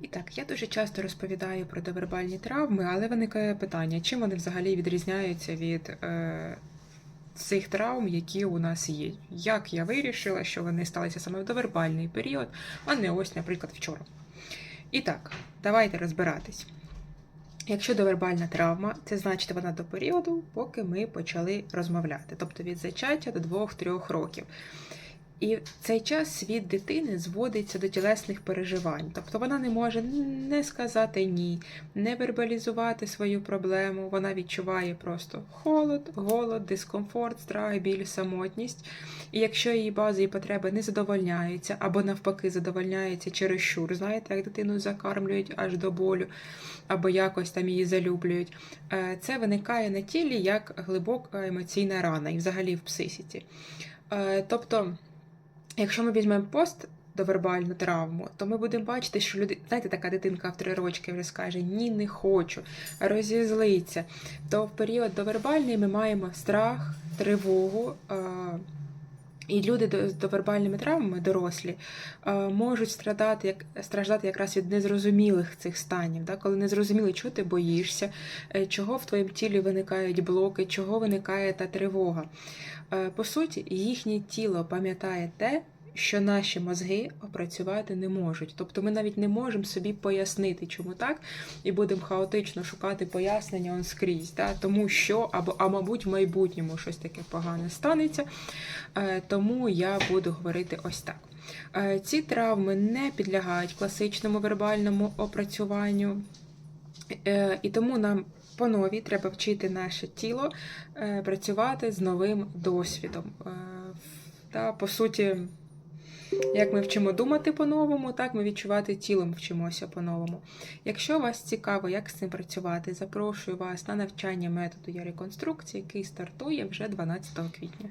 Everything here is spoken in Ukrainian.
І так, я дуже часто розповідаю про довербальні травми, але виникає питання, чим вони взагалі відрізняються від е, цих травм, які у нас є. Як я вирішила, що вони сталися саме в довербальний період, а не ось, наприклад, вчора. І так, давайте розбиратись. Якщо довербальна травма, це значить вона до періоду, поки ми почали розмовляти, тобто від зачаття до 2-3 років. І цей час світ дитини зводиться до тілесних переживань. Тобто вона не може не сказати ні, не вербалізувати свою проблему. Вона відчуває просто холод, голод, дискомфорт, страх, біль, самотність. І якщо її базові потреби не задовольняються, або навпаки задовольняються чересчур, знаєте, як дитину закармлюють аж до болю, або якось там її залюблюють, е, це виникає на тілі як глибока емоційна рана, і взагалі в психіці. Е, Тобто. Якщо ми візьмемо пост довербальну травму, то ми будемо бачити, що люди, знаєте, така дитинка в три рочки вже скаже Ні, не хочу, розізлиться. То в період довербальний ми маємо страх, тривогу. е, І люди з довербальними травмами, дорослі, е, можуть страдати, як, страждати якраз від незрозумілих цих станів, да? коли незрозуміло, чого ти боїшся, е, чого в твоєму тілі виникають блоки, чого виникає та тривога. Е, По суті, їхнє тіло пам'ятає те, що наші мозги опрацювати не можуть. Тобто ми навіть не можемо собі пояснити, чому так, і будемо хаотично шукати пояснення он скрізь, да? тому що, або, а мабуть, в майбутньому щось таке погане станеться. Е, Тому я буду говорити ось так. Е, Ці травми не підлягають класичному вербальному опрацюванню, Е, і тому нам по нові треба вчити наше тіло працювати з новим досвідом. Та, по суті, як ми вчимо думати по-новому, так ми відчувати тілом вчимося по-новому. Якщо вас цікаво, як з цим працювати, запрошую вас на навчання методу я реконструкції, який стартує вже 12 квітня.